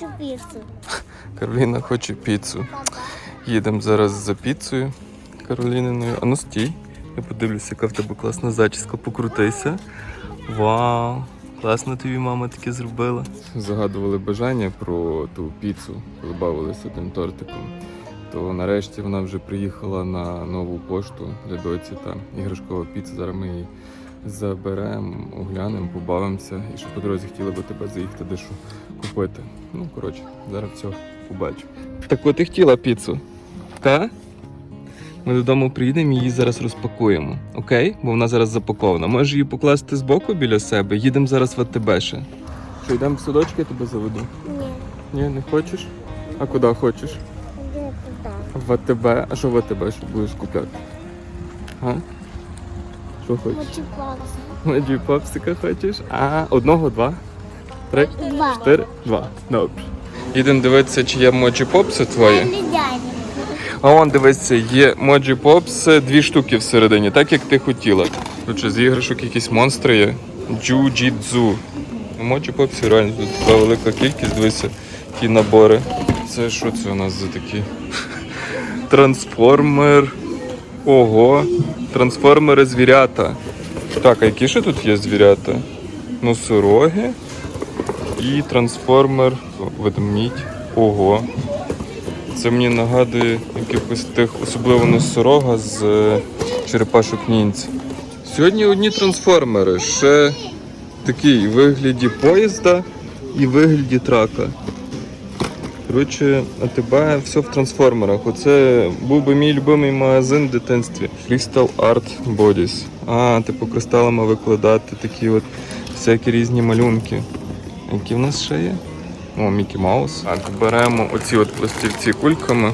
хочу піцу. Кароліна хоче піцу. Їдемо зараз за піцею Кароліниною. А ну стій. Я подивлюся, яка в тебе класна зачіска. Покрутися. Вау! Класно тобі мама таке зробила. Загадували бажання про ту піцу, коли бавилися тим тортиком. То нарешті вона вже приїхала на нову пошту для доці та іграшкова піца. Зараз ми її заберемо, оглянемо, побавимося. І ще по дорозі хотіли би тебе заїхати дещо купити. Ну, коротше, зараз все побачимо. Так от і хотіла піцу. Та? Ми додому приїдемо і її зараз розпакуємо. Окей? Бо вона зараз запакована. Можеш її покласти збоку біля себе. Їдемо зараз в АТБ ще. Що, йдемо в садочки, я тебе заведу? Ні, Ні, не хочеш? А куди хочеш? іди туди. В АТБ. А що в АТБ що будеш купляти? А? Що хочеш? Меджі попсика хочеш? А, одного, два, три, Два. чотири, два. Добре. Їдемо дивитися, чи є моджі попси твої. А он дивися, є моджі попс, дві штуки всередині, так як ти хотіла. Короче, з іграшок якісь монстри є. Джуджідзу. Моджі попсі реально тут така велика кількість, дивися, які набори. Це що це у нас за такі? Трансформер. Ого. Трансформери звірята. Так, а які ще тут є звірята? Носороги і трансформер ведмідь. Ого. Це мені нагадує якихось тих, особливо носорога з е, черепашок ніндзя. Сьогодні одні трансформери, ще такий в вигляді поїзда і в вигляді трака. Коротше, тебе все в трансформерах. Оце був би мій любимий магазин в дитинстві. Crystal Art Bodies. А, типу кристалами викладати такі от всякі різні малюнки. Які в нас ще є? О, Мікі Маус. Так, беремо оці от пластівці кульками.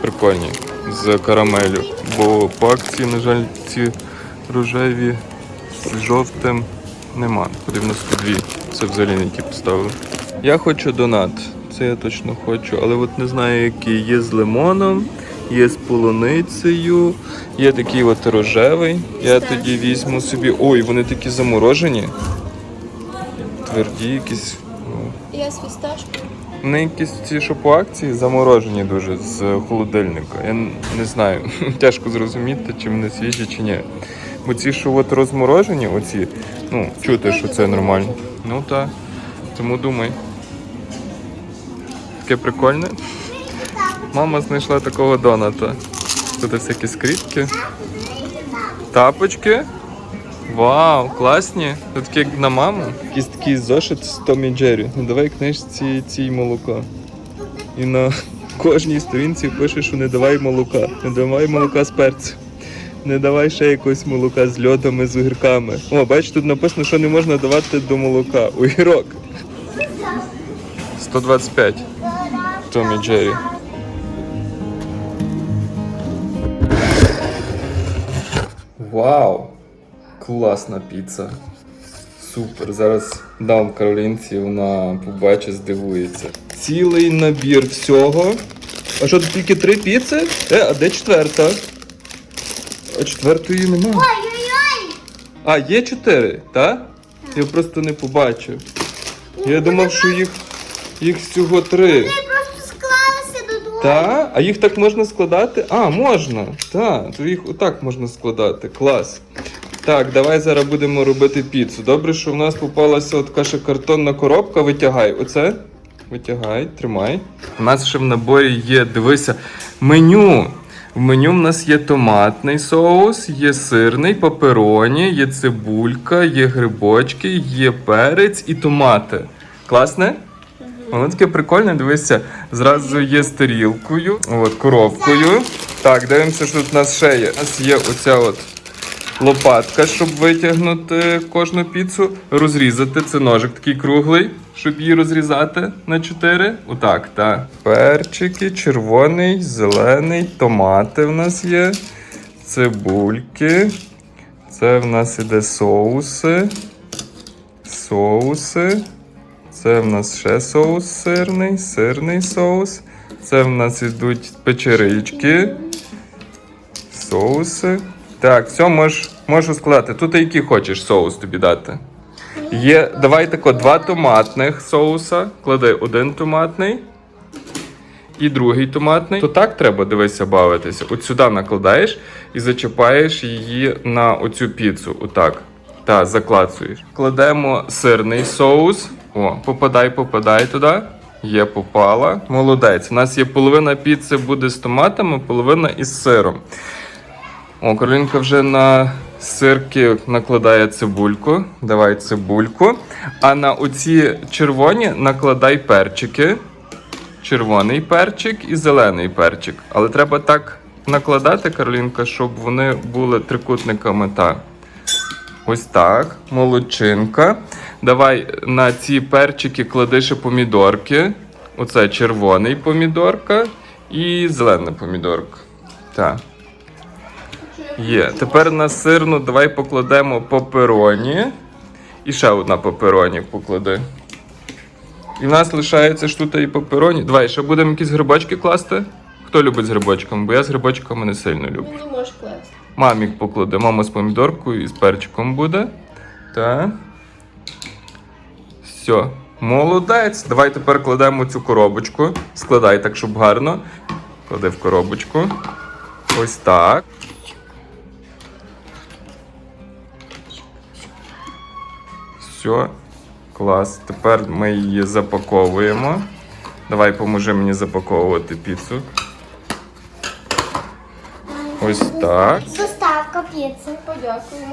Прикольні. З карамелю. Бо по акції, на жаль, ці рожеві з жовтим нема. Потрібно дві. Це взагалі не ті поставили. Я хочу донат. Це я точно хочу, але от не знаю, який. Є з лимоном, є з полуницею, є такий от рожевий. Я тоді візьму собі. Ой, вони такі заморожені. Тверді якісь. ну, Я з фісташкою. вони якісь ці, що по акції, заморожені дуже з холодильника. Я не знаю, тяжко зрозуміти, чи вони свіжі, чи ні. Бо ці, що от розморожені, оці, ну, чути, що це нормально. Ну так. Тому думай. Таке прикольне. Мама знайшла такого доната. Тут всякі скріпки. Тапочки. Вау, класні. Тут такі як на маму. Якийсь такий зошит з Томі Джері. Ну давай книжці цій молоко. І на кожній сторінці пише, що не давай молока. Не давай молока з перцем. Не давай ще якогось молока з льодами, з огірками. О, бач, тут написано, що не можна давати до молока. Огірок. 125. Томі Джері. Вау! Класна піца. Супер. Зараз дам Каролінці, вона побачить, здивується. Цілий набір всього. А що тут тільки три піци? Е, а де четверта? А четвертої немає. Ой-ой-ой! А, є чотири, так? Я просто не побачив. Я думав, що їх, їх всього три. Вони просто склалися до двох. Та? А їх так можна складати? А, можна. Так, то їх отак можна складати. Клас. Так, давай зараз будемо робити піцу. Добре, що в нас попалася от картонна коробка. Витягай. Оце. Витягай, тримай. У нас ще в наборі є, дивися, меню. В меню в нас є томатний соус, є сирний, папероні, є цибулька, є грибочки, є перець і томати. Класне? Воно таке прикольне, дивися, зразу є з тарілкою, от, коробкою. Так, дивимося, що тут у нас ще є. У нас є оця от лопатка, щоб витягнути кожну піцу, розрізати. Це ножик такий круглий, щоб її розрізати на 4. Отак, так. Перчики, червоний, зелений, томати в нас є, цибульки. Це в нас іде соуси. Соуси. Це в нас ще соус сирний, сирний соус. Це в нас ідуть печерички, соуси. Так, все, можеш, можеш складати. Тут який хочеш соус тобі дати. Є, давай тако, два томатних соуса. Клади один томатний і другий томатний. То так треба, дивися, бавитися. От сюди накладаєш і зачіпаєш її на оцю піцу. Отак. Та, заклацуєш. Кладемо сирний соус. О, попадай, попадай туди. Є, попала. Молодець. У нас є половина піци буде з томатами, половина із сиром. О, Каролінка вже на сирки накладає цибульку. Давай цибульку. А на оці червоні накладай перчики. Червоний перчик і зелений перчик. Але треба так накладати, Каролінка, щоб вони були трикутниками. Та. Ось так. Молодчинка. Давай на ці перчики клади ще помідорки. Оце червоний помідорка і зелена помідорка. Так. Є. Тепер на сирну давай покладемо папероні. І ще одна папероні поклади. І в нас лишається ж тут і папероні. Давай, ще будемо якісь грибочки класти. Хто любить з грибочками? Бо я з грибочками не сильно люблю. Не можеш класти. Мамі покладе. Мама з помідоркою і з перчиком буде. Так. Все. Молодець. Давай тепер кладемо цю коробочку. Складай так, щоб гарно. Клади в коробочку. Ось так. Все. Клас. Тепер ми її запаковуємо. Давай поможи мені запаковувати піцу. Ось так. Доставка піци. Подякуємо.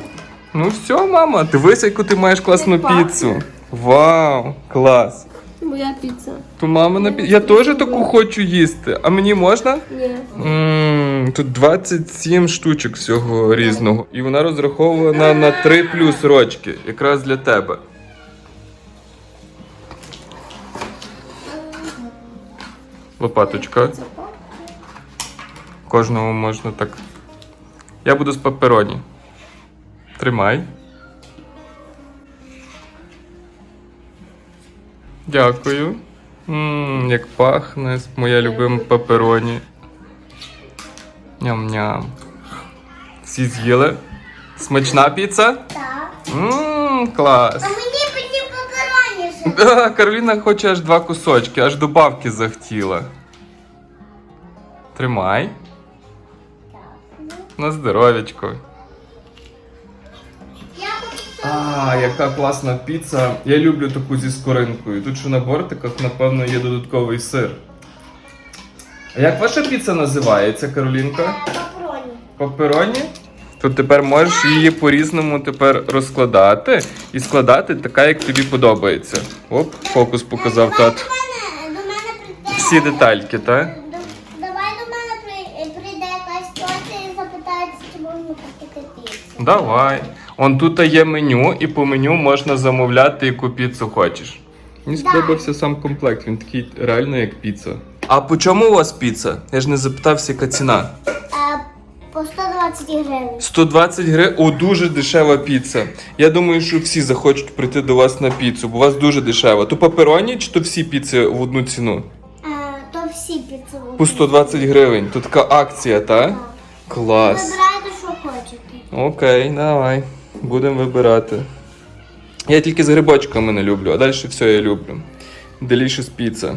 Ну все, мама, дивись, яку ти маєш класну Як пахне. піцу. Вау, клас. Моя піца. То мамина піца. Я теж таку хочу їсти. А мені можна? Ні. Ммм, тут 27 штучок всього різного. І вона розрахована на 3 плюс рочки. Якраз для тебе. Лопаточка. Кожному можна так. Я буду з папероні. Тримай. Дякую. Ммм, як пахне моя любима папероні. Ням-ням. Всі з'їли? Смачна піца? Так. Ммм, клас. А мені мені папероні. Кароліна хоче аж два кусочки, аж до бабки захотіла. Тримай. На здоров'ячко. А, яка класна піца. Я люблю таку зі скоринкою. Тут що на бортиках, напевно, є додатковий сир. А як ваша піца називається, Каролінка? папероні. Папероні? Тут тепер можеш її по-різному тепер розкладати і складати така, як тобі подобається. Оп, фокус показав Давай тат. До мене, до мене прийде. Всі детальки, так? До- Давай до мене при- прийде якась тетя і запитається, чи можна купити піцу. Давай. Он тут є меню, і по меню можна замовляти, яку піцу хочеш. Мені сподобався сам комплект, він такий реально як піца. А по чому у вас піца? Я ж не запитався, яка ціна. Е, по 120 гривень. 120 гривень. О, дуже дешева піца. Я думаю, що всі захочуть прийти до вас на піцу, бо у вас дуже дешева. То папероні чи то всі піци в одну ціну? Е, то всі піци. По 120 гривень. То така акція, та? Клас. Вибирайте, що хочете. Окей, давай. Будемо вибирати. Я тільки з грибочками не люблю, а далі все я люблю. Delicious pizza.